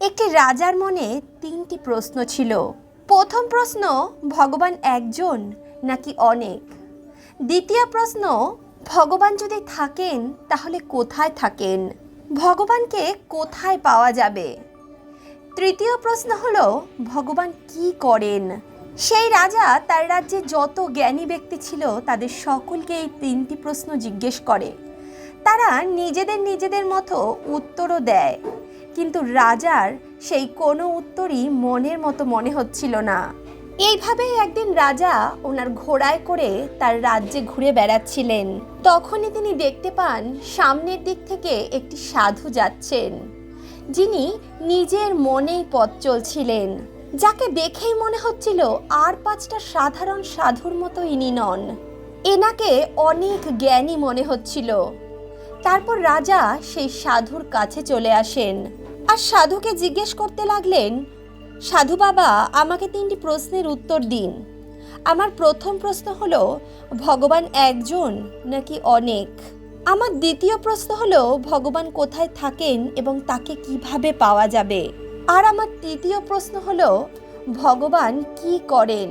একটি রাজার মনে তিনটি প্রশ্ন ছিল। প্রথম প্রশ্ন, ভগবান একজন নাকি অনেক? দ্বিতীয় প্রশ্ন, ভগবান যদি থাকেন, তাহলে কোথায় থাকেন? ভগবানকে কোথায় পাওয়া যাবে? তৃতীয় প্রশ্ন হলো, ভগবান কি করেন? সেই রাজা তার রাজ্যে যত জ্ঞানী ব্যক্তি ছিল, তাদের সকলকে এই তিনটি প্রশ্ন জিজ্ঞেস করে। তারা নিজেদের নিজেদের মতো উত্তরও দেয়। কিন্তু রাজার সেই কোনো উত্তরই মনের মতো মনে হচ্ছিল না। এইভাবেই একদিন রাজা ওনার ঘোড়ায় করে তার রাজ্যে ঘুরে বেড়াচ্ছিলেন। তখনই তিনি দেখতে পান সামনের দিক থেকে একটি সাধু যাচ্ছেন। যিনি নিজের মনেই পথ চলছিলেন। যাকে দেখেই মনে হচ্ছিল আর পাঁচটা সাধারণ সাধুর মতো ইনি নন। এনাকে অনেক জ্ঞানী মনে হচ্ছিল। তারপর রাজা সেই সাধুর কাছে চলে আসেন। আর সাধুকে জিজ্ঞেস করতে লাগলেন, সাধু বাবা, আমাকে তিনটি প্রশ্নের উত্তর দিন। আমার প্রথম প্রশ্ন হল, ভগবান একজন নাকি অনেক? আমার দ্বিতীয় প্রশ্ন হল, ভগবান কোথায় থাকেন এবং তাকে কীভাবে পাওয়া যাবে? আর আমার তৃতীয় প্রশ্ন হল, ভগবান কি করেন?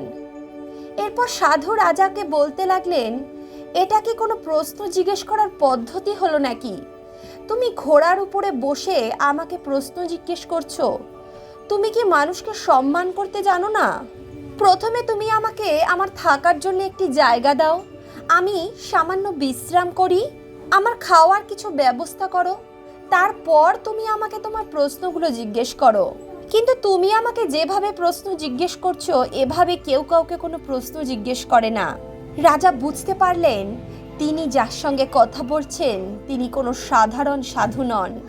এরপর সাধু রাজাকে বলতে লাগলেন, এটা কি কোনো প্রশ্ন জিজ্ঞেস করার পদ্ধতি হলো নাকি? তুমি ঘোড়ার উপরে বসে আমাকে প্রশ্ন জিজ্ঞেস করছ? তুমি কি মানুষকে সম্মান করতে জানো না? প্রথমে তুমি আমাকে আমার থাকার জন্য একটি জায়গা দাও। আমি সামান্য বিশ্রাম করি। আমার খাওয়ার কিছু ব্যবস্থা করো। তারপর তুমি আমাকে তোমার প্রশ্নগুলো জিজ্ঞেস করো। কিন্তু তুমি আমাকে যেভাবে প্রশ্ন জিজ্ঞেস করছ, এভাবে কেউ কাউকে কোনো প্রশ্ন জিজ্ঞেস করে না। রাজা বুঝতে পারলেন তিনি যার সঙ্গে কথা বলছেন, তিনি কোনো সাধারণ সাধু নন।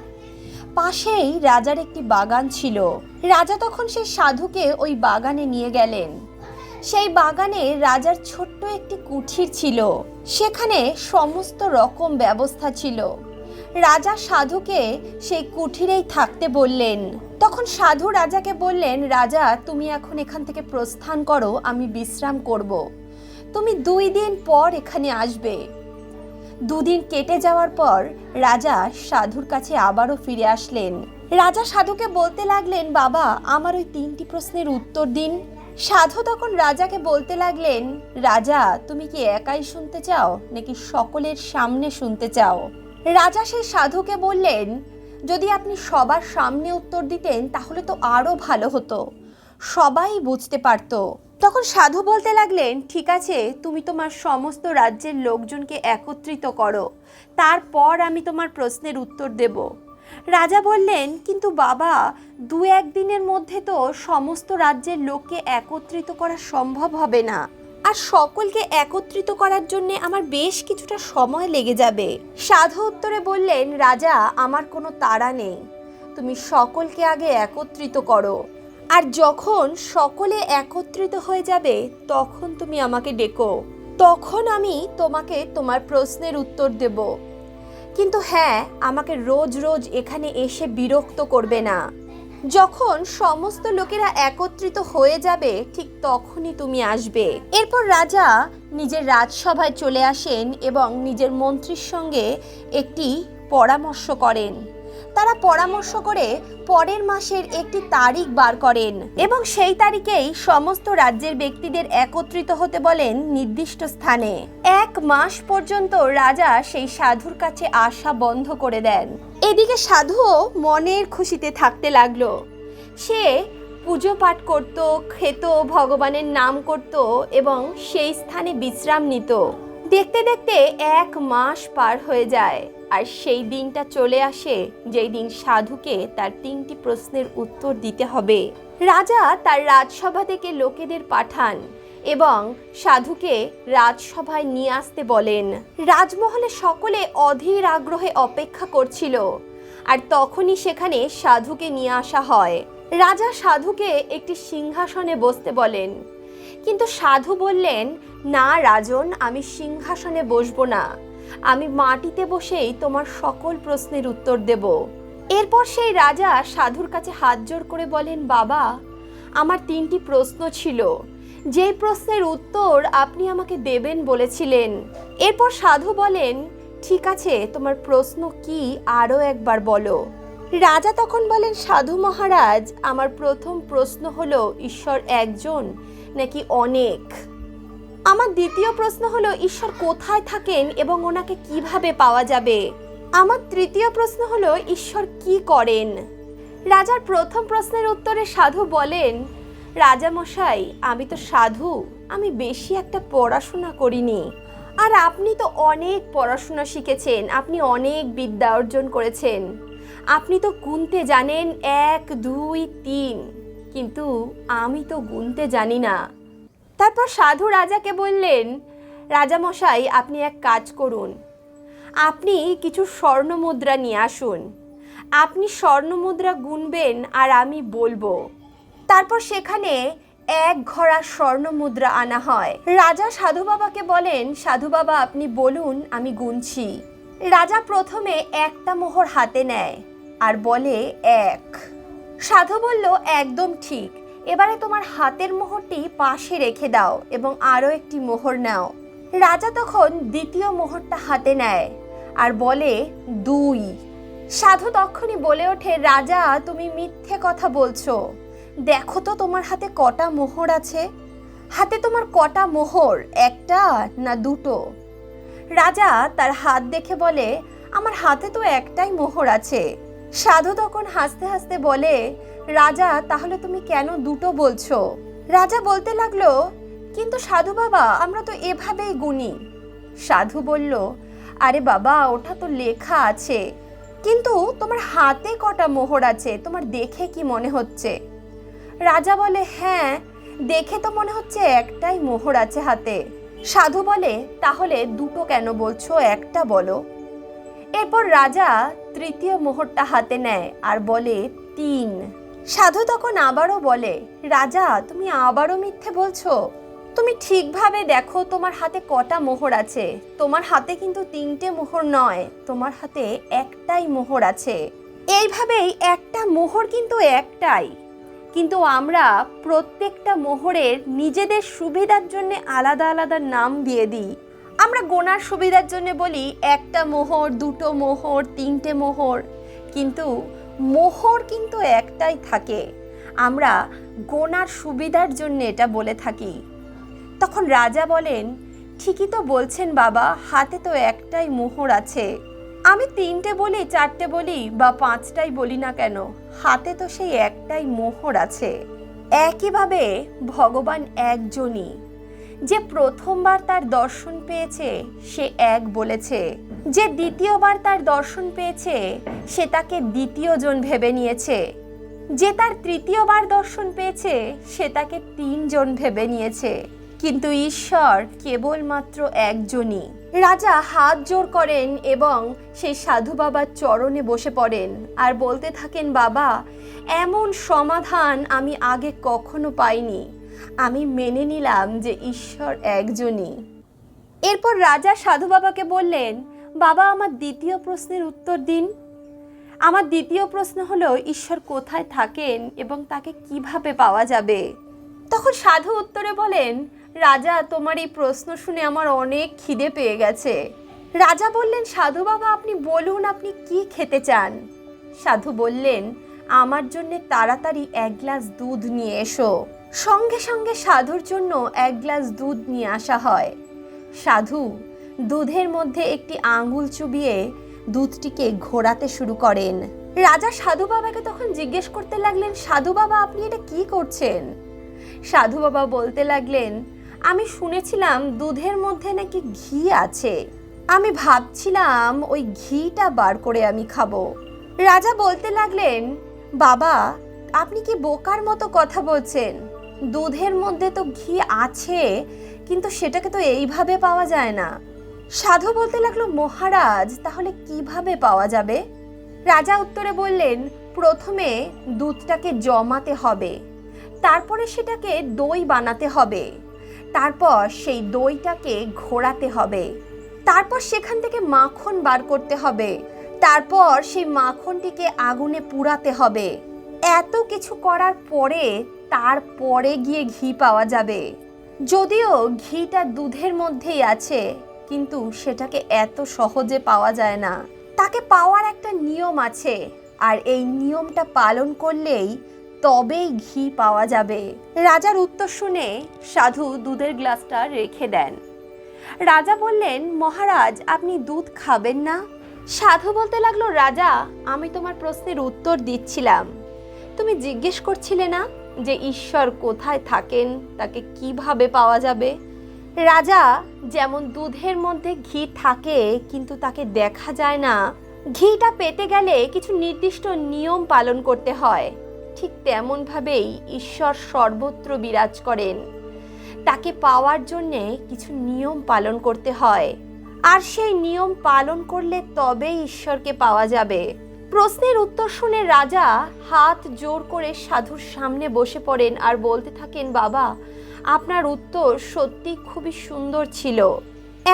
পাশেই রাজার একটি বাগান ছিল। রাজা তখন সেই সাধুকে ওই বাগানে নিয়ে গেলেন। সেই বাগানে রাজার ছোট্ট একটি কুঠির ছিল। সেখানে সমস্ত রকম ব্যবস্থা ছিল। রাজা সাধুকে সেই কুঠিরেই থাকতে বললেন। তখন সাধু রাজাকে বললেন, রাজা, তুমি এখন এখান থেকে প্রস্থান করো, আমি বিশ্রাম করব। তুমি দুই দিন পর এখানে আসবে। দুদিন কেটে যাওয়ার পর রাজা সাধুর কাছে আবারও ফিরে আসলেন। রাজা সাধুকে বলতে লাগলেন, বাবা, আমার ওই তিনটি প্রশ্নের উত্তর দিন। সাধু তখন রাজাকে বলতে লাগলেন, রাজা, তুমি কি একাই শুনতে চাও, নাকি সকলের সামনে শুনতে চাও? রাজা সেই সাধুকে বললেন, যদি আপনি সবার সামনে উত্তর দিতেন, তাহলে তো আরও ভালো হতো। সবাই বুঝতে পারতো। তখন সাধু বলতে লাগলেন, ঠিক আছে, তুমি তোমার সমস্ত রাজ্যের লোকজনকে একত্রিত করো। তারপর আমি তোমার প্রশ্নের উত্তর দেব। রাজা বললেন, কিন্তু বাবা, দু একদিনের মধ্যে তো সমস্ত রাজ্যের লোককে একত্রিত করা সম্ভব হবে না। আর সকলকে একত্রিত করার জন্যে আমার বেশ কিছুটা সময় লেগে যাবে। সাধু উত্তরে বললেন, রাজা, আমার কোনো তাড়া নেই। তুমি সকলকে আগে একত্রিত করো। আর যখন সকলে একত্রিত হয়ে যাবে, তখন তুমি আমাকে ডেকো। তখন আমি তোমাকে তোমার প্রশ্নের উত্তর দেব। কিন্তু হ্যাঁ আমাকে রোজ রোজ এখানে এসে বিরক্ত করবে না। যখন সমস্ত লোকেরা একত্রিত হয়ে যাবে, ঠিক তখনই তুমি আসবে। এরপর রাজা নিজের রাজসভায় চলে আসেন এবং নিজের মন্ত্রীর সঙ্গে একটি পরামর্শ করেন। তারা পরামর্শ করে পরের মাসের একটি তারিখ বার করেন এবং সেই তারিখেই সমস্ত রাজ্যের ব্যক্তিদের একত্রিত হতে বলেন নির্দিষ্ট স্থানে। এক মাস পর্যন্ত রাজা সেই সাধুর কাছে আসা বন্ধ করে দেন। এদিকে সাধুও মনের খুশিতে থাকতে লাগল। সে পুজো পাঠ করত, খেত, ভগবানের নাম করত এবং সেই স্থানে বিশ্রাম নিত। দেখতে দেখতে এক মাস পার হয়ে যায়। আর সেই দিনটা চলে আসে যেই দিন সাধুকে তার তিনটি প্রশ্নের উত্তর দিতে হবে। রাজা তার রাজসভা থেকে লোকেদের পাঠান এবং সাধুকে রাজসভায় নিয়ে আসতে বলেন। রাজমহলে সকলে অধীর আগ্রহে অপেক্ষা করছিল আর তখনই সেখানে সাধুকে নিয়ে আসা হয়। রাজা সাধুকে একটি সিংহাসনে বসতে বলেন। কিন্তু সাধু বললেন, না রাজন, আমি সিংহাসনে বসবো না। আমি মাটিতে বসেই তোমার সকল প্রশ্নের উত্তর দেব। এরপর সেই রাজা সাধুর কাছে হাত জোর করে বলেন, বাবা, আমার তিনটি প্রশ্ন ছিল। যেই প্রশ্নের উত্তর আপনি আমাকে দেবেন বলেছিলেন। এরপর সাধু বলেন, ঠিক আছে, তোমার প্রশ্ন কি আরও একবার বলো। রাজা তখন বলেন, সাধু মহারাজ, আমার প্রথম প্রশ্ন হলো, ঈশ্বর একজন নাকি অনেক? আমার দ্বিতীয় প্রশ্ন হলো, ঈশ্বর কোথায় থাকেন এবং ওনাকে কীভাবে পাওয়া যাবে? আমার তৃতীয় প্রশ্ন হলো, ঈশ্বর কি করেন? রাজার প্রথম প্রশ্নের উত্তরে সাধু বলেন, রাজা মশাই, আমি তো সাধু, আমি বেশি একটা পড়াশোনা করিনি। আর আপনি তো অনেক পড়াশোনা শিখেছেন, আপনি অনেক বিদ্যা অর্জন করেছেন। আপনি তো গুনতে জানেন, এক, দুই, তিন। কিন্তু আমি তো গুনতে জানি না। তারপর সাধু রাজাকে বললেন, রাজামশাই, আপনি এক কাজ করুন। আপনি কিছু স্বর্ণ মুদ্রা নিয়ে আসুন। আপনি স্বর্ণ মুদ্রা গুনবেন আর আমি বলব। তারপর সেখানে এক ঘোড়া স্বর্ণ মুদ্রা আনা হয়। রাজা সাধু বাবাকে বলেন, সাধু বাবা, আপনি বলুন, আমি গুনছি। রাজা প্রথমে একটা মোহর হাতে নেয় আর বলে, এক। সাধু বলল, একদম ঠিক। এবারে তোমার হাতের মোহরটি পাশে রেখে দাও এবং আরও একটি মোহর নাও। রাজা তখন দ্বিতীয় মোহরটা হাতে নেয় আর বলে, দুই। সাধু তখনই বলে ওঠে, রাজা, তুমি মিথ্যে কথা বলছো। দেখো তো তোমার হাতে কটা মোহর আছে। হাতে তোমার কটা মোহর, একটা না দুটো? রাজা তার হাত দেখে বলে, আমার হাতে তো একটাই মোহর আছে। সাধু তখন হাসতে হাসতে বলে, রাজা, তাহলে তুমি কেন দুটো বলছো? রাজা বলতে লাগল, কিন্তু সাধু বাবা, আমরা তো এভাবেই গুনি সাধু বলল, আরে বাবা, ওটা তো লেখা আছে, কিন্তু তোমার হাতে কটা মোহর আছে, তোমার দেখে কি মনে হচ্ছে? রাজা বলে হ্যাঁ দেখে তো মনে হচ্ছে একটাই মোহর আছে হাতে। সাধু বলে, তাহলে দুটো কেন বলছো, একটা বলো। এরপর রাজা তৃতীয় মোহরটা হাতে নেয় আর বলে, তিন। সাধু তখন আবারও বলে, রাজা, তুমি আবারও মিথ্যে বলছো। তুমি ঠিকভাবে দেখো, তোমার হাতে কটা মোহর আছে। তোমার হাতে কিন্তু তিনটে মোহর নয়, তোমার হাতে একটাই মোহর আছে। এইভাবেই একটা মোহর কিন্তু একটাই। কিন্তু আমরা প্রত্যেকটা মোহরের নিজেদের সুবিধার জন্য আলাদা আলাদা নাম দিয়ে দিই। আমরা গোনার সুবিধার জন্য বলি, একটা মোহর, দুটো মোহর, তিনটে মোহর। কিন্তু মোহর কিন্তু একটাই থাকে। আমরা গোনার সুবিধার জন্য এটা বলে থাকি। তখন রাজা বলেন, ঠিকই তো বলছেন বাবা, হাতে তো একটাই মোহর আছে। আমি তিনটে বলি, চারটে বলি বা পাঁচটাই বলি না কেন, হাতে তো সেই একটাই মোহর আছে। একইভাবে ভগবান একজনই। যে প্রথমবার তার দর্শন পেয়েছে, সে এক বলেছে। যে দ্বিতীয়বার তার দর্শন পেয়েছে, সে তাকে দ্বিতীয় জন ভেবে নিয়েছে। যে তার তৃতীয়বার দর্শন পেয়েছে, সে তাকে তিনজন ভেবে নিয়েছে। কিন্তু ঈশ্বর কেবলমাত্র একজনই। রাজা হাত জোর করেন এবং সেই সাধু বাবার চরণে বসে পড়েন আর বলতে থাকেন, বাবা, এমন সমাধান আমি আগে কখনো পাইনি। আমি মেনে নিলাম যে ঈশ্বর একজনই। এরপর রাজা সাধু বাবাকে বললেন, বাবা, আমার দ্বিতীয় প্রশ্নের উত্তর দিন। আমার দ্বিতীয় প্রশ্ন হলো, ঈশ্বর কোথায় থাকেন এবং তাকে কীভাবে পাওয়া যাবে? তখন সাধু উত্তরে বলেন, রাজা, তোমার এই প্রশ্ন শুনে আমার অনেক খিদে পেয়ে গেছে। রাজা বললেন, সাধু বাবা, আপনি বলুন, আপনি কি খেতে চান? সাধু বললেন, আমার জন্য তাড়াতাড়ি এক গ্লাস দুধ নিয়ে এসো। সঙ্গে সঙ্গে সাধুর জন্য এক গ্লাস দুধ নিয়ে আসা হয়। সাধু দুধের মধ্যে একটি আঙ্গুল চুবিয়ে দুধটিকে ঘোরাতে শুরু করেন। রাজা সাধু বাবাকে তখন জিজ্ঞেস করতে লাগলেন, সাধু বাবা, আপনি এটা কি করছেন? সাধু বাবা বলতে লাগলেন, আমি শুনেছিলাম দুধের মধ্যে নাকি ঘি আছে। আমি ভাবছিলাম ওই ঘিটা বার করে আমি খাব। রাজা বলতে লাগলেন, বাবা, আপনি কি বোকার মতো কথা বলছেন? দুধের মধ্যে তো ঘি আছে, কিন্তু সেটাকে তো এইভাবে পাওয়া যায় না। সাধু বলতে লাগল, মহারাজ, তাহলে কীভাবে পাওয়া যাবে? রাজা উত্তরে বললেন, প্রথমে দুধটাকে জমাতে হবে, তারপরে সেটাকে দই বানাতে হবে, তারপর সেই দইটাকে ঘোরাতে হবে, তারপর সেখান থেকে মাখন বার করতে হবে, তারপর সেই মাখনটিকে আগুনে পুড়াতে হবে। এত কিছু করার পরে তারপরে গিয়ে ঘি পাওয়া যাবে। যদিও ঘিটা দুধের মধ্যেই আছে, কিন্তু সেটাকে এত সহজে পাওয়া যায় না। তাকে পাওয়ার একটা নিয়ম আছে, আর এই নিয়মটা পালন করলেই তবেই ঘি পাওয়া যাবে। রাজার উত্তর শুনে সাধু দুধের গ্লাসটা রেখে দেন। রাজা বললেন, মহারাজ, আপনি দুধ খাবেন না? সাধু বলতে লাগল, রাজা, আমি তোমার প্রশ্নের উত্তর দিচ্ছিলাম। তুমি জিজ্ঞেস করছিলে না? যে ঈশ্বর কোথায় থাকেন, তাকে কীভাবে পাওয়া যাবে? রাজা যেমন দুধের মধ্যে ঘি থাকে, কিন্তু তাকে দেখা যায় না। ঘিটা পেতে গেলে কিছু নির্দিষ্ট নিয়ম পালন করতে হয়। ঠিক তেমনভাবেই ঈশ্বর সর্বত্র বিরাজ করেন। তাকে পাওয়ার জন্যে কিছু নিয়ম পালন করতে হয়। আর সেই নিয়ম পালন করলে তবেই ঈশ্বরকে পাওয়া যাবে। প্রশ্নের উত্তর শুনে রাজা হাত জোর করে সাধুর সামনে বসে পড়েন আর বলতে থাকেন, বাবা, আপনার উত্তর সত্যি খুবই সুন্দর ছিল।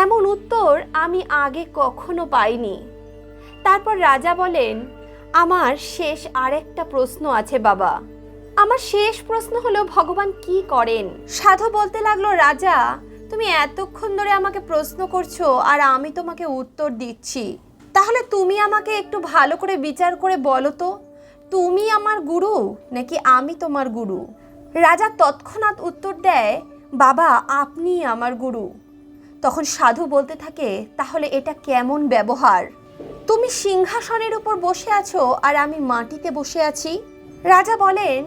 এমন উত্তর আমি আগে কখনো পাইনি। তারপর রাজা বলেন, আমার শেষ আরেকটা প্রশ্ন আছে, বাবা। আমার শেষ প্রশ্ন হলো, ভগবান কি করেন? সাধু বলতে লাগল, রাজা, তুমি এতক্ষণ ধরে আমাকে প্রশ্ন করছ আর আমি তোমাকে উত্তর দিচ্ছি। তাহলে তুমি আমাকে একটু ভালো করে বিচার করে বলো তো। তুমি আমার গুরু নাকি আমি তোমার গুরু? রাজা তৎক্ষণাৎ উত্তর দেয়, বাবা, আপনি আমার গুরু। তখন সাধু বলতে থাকে, তাহলে এটা কেমন ব্যবহার? তুমি সিংহাসনের উপর বসে আছো আর আমি মাটিতে বসে আছি। রাজা বলেন,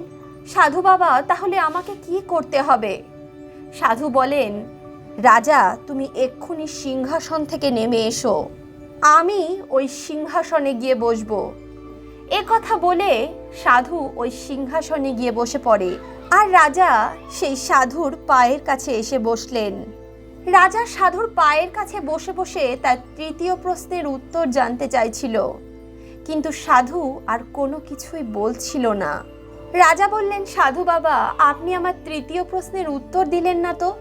সাধু বাবা, তাহলে আমাকে কি করতে হবে? সাধু বলেন, রাজা, তুমি এক্ষুনি সিংহাসন থেকে নেমে এসো। আমি ওই সিংহাসনে গিয়ে বসবো। এ কথা বলে সাধু ওই সিংহাসনে গিয়ে বসে পড়ে আর রাজা সেই সাধুর পায়ের কাছে এসে বসলেন। রাজা সাধুর পায়ের কাছে বসে বসে তার তৃতীয় প্রশ্নের উত্তর জানতে চাইছিল। কিন্তু সাধু আর কোনো কিছুই বলছিল না। রাজা বললেন, সাধু বাবা, আপনি আমার তৃতীয় প্রশ্নের উত্তর দিলেন না তো?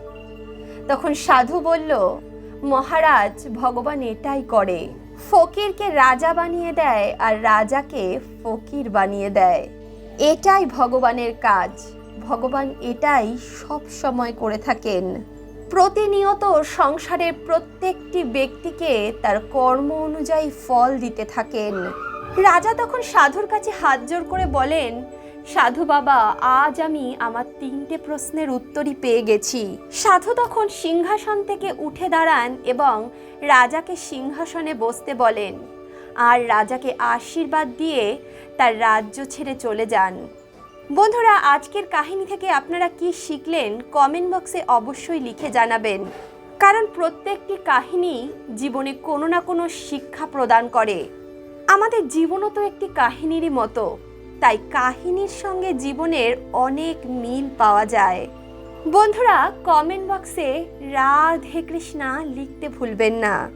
তখন সাধু বলল মহারাজ, ভগবান এটাই করে। ফকিরকে রাজা বানিয়ে দেয় আর রাজাকে ফকির বানিয়ে দেয়। এটাই ভগবানের কাজ। ভগবান এটাই সব সময় করে থাকেন। প্রতিনিয়ত সংসারের প্রত্যেকটি ব্যক্তিকে তার কর্ম অনুযায়ী ফল দিতে থাকেন। রাজা তখন সাধুর কাছে হাত জোর করে বলেন সাধু বাবা, আজ আমি আমার তিনটে প্রশ্নের উত্তরই পেয়ে গেছি। সাধু তখন সিংহাসন থেকে উঠে দাঁড়ান এবং রাজাকে সিংহাসনে বসতে বলেন। আর রাজাকে আশীর্বাদ দিয়ে তার রাজ্য ছেড়ে চলে যান। বন্ধুরা, আজকের কাহিনী থেকে আপনারা কি শিখলেন কমেন্ট বক্সে অবশ্যই লিখে জানাবেন। কারণ প্রত্যেকটি কাহিনী জীবনে কোনো না কোনো শিক্ষা প্রদান করে। আমাদের জীবনও তো একটি কাহিনীরই মতো। তাই কাহিনীর সঙ্গে জীবনের অনেক মিল পাওয়া যায়। বন্ধুরা কমেন্ট বক্সে রাধে কৃষ্ণা লিখতে ভুলবেন না।